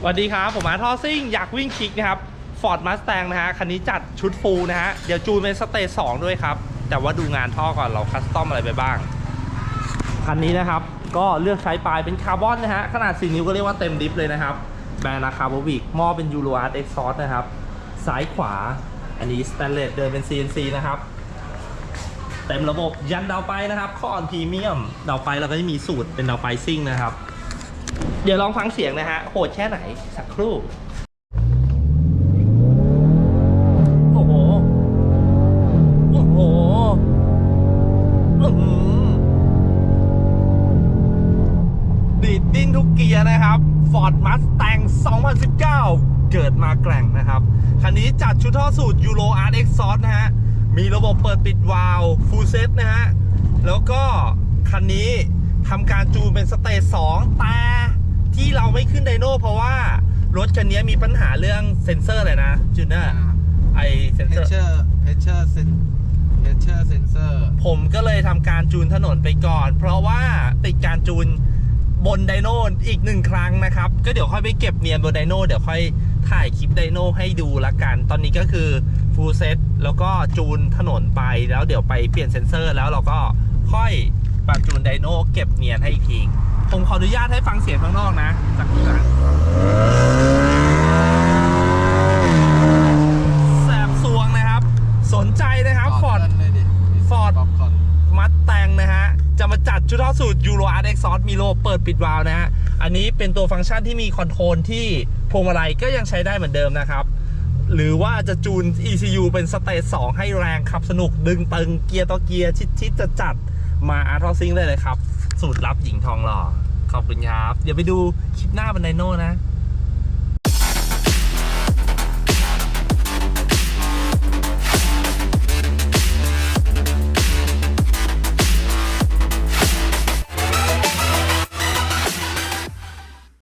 สวัสดีครับผมอาร์ทอซิ่งอยากวิ่งคลิกนะครับฟอร์ดมาส t ต n นะฮะคันนี้จัดชุดฟูลนะฮะเดี๋ยวจูนเป็นสเตจ2ด้วยครับ แต่ว่าดูงานท่อก่อนเราคัสตอมอะไรไปบ้าง คันนี้นะครับ ก็เลือกใช้ปลายเป็นคาร์บอนนะฮะ ขนาด 4 นิ้วก็เรียกว่าเต็มดิฟเลยนะครับ แบรนด์อาคาโบวิกหม้อเป็นยูโรอาร์ตเอ็กซอสนะครับ ซ้ายขวา อันนี้สแตนเลสเดินเป็น CNC นะครับ เต็มระบบยันดาวไปนะครับข้ออ่อนพรีเมียมดาวไปเราก็จะมีสูตรเป็นดาวไปซิ่งนะครับ เดี๋ยวลองฟังเสียงนะฮะ โหดแค่ไหนสักครู่ โอ้โห โอ้โหดีดดิ้นทุกเกียร์นะครับ Ford Mustang 2019 เกิดมาแกร่งนะครับ คันนี้จัดชุดท่อสูตร Euro Art Exhaust นะฮะ มีระบบเปิดปิดวาล์ว Full Set นะฮะ แล้วก็คันนี้ทำการจูนเป็นสเตจ2แต่ ขึ้นไดโน่เพราะว่ารถคันนี้มีปัญหาเรื่องเซ็นเซอร์เลยนะจูเนอร์ไอเซ็นเพเซอร์ชเชอร์เพชเชอร์เซนเพชเชอร์เซนเซอร์ผมก็เลยทำการจูนถนนไปก่อน เพราะว่าติดการจูนบนไดโนอีกหนึ่งครั้งนะครับ ก็เดี๋ยวค่อยไปเก็บเนียนบนไดโนเดี๋ยวค่อยถ่ายคลิปไดโนให้ดูละกัน ตอนนี้ก็คือฟูลเซตแล้วก็จูนถนนไปแล้วเดี๋ยวไปเปลี่ยนเซ็นเซอร์แล้วเราก็ค่อย ปรับจูนไดโนเก็บเนียนให้อีกทีผมขออนุญาตให้ฟังเสียงข้างนอกนะจากเครื่องแสบสวงนะครับ สนใจนะครับฟอร์ดเลยดิ Ford ป๊อปคอร์นมัดแตงนะฮะ จะมาจัดชุดท่อสูตร Euro Art Exhaust มีโลเปิดปิดวาล์วนะฮะ อันนี้เป็นตัวฟังก์ชันที่มีคอนโทรลที่พวงมาลัยก็ยังใช้ได้เหมือนเดิมนะครับ หรือว่าจะจูน ECU เป็นสเตจ2ให้แรงขับสนุกดึงตึงเกียร์ต่อเกียร์ชิดๆจะจัด มาอาร์ทอซิงเลยเลยครับ สูตรลับหญิงทองหล่อขอบคุณครับ เดี๋ยวไปดูคลิปหน้าบันไดโน่นะ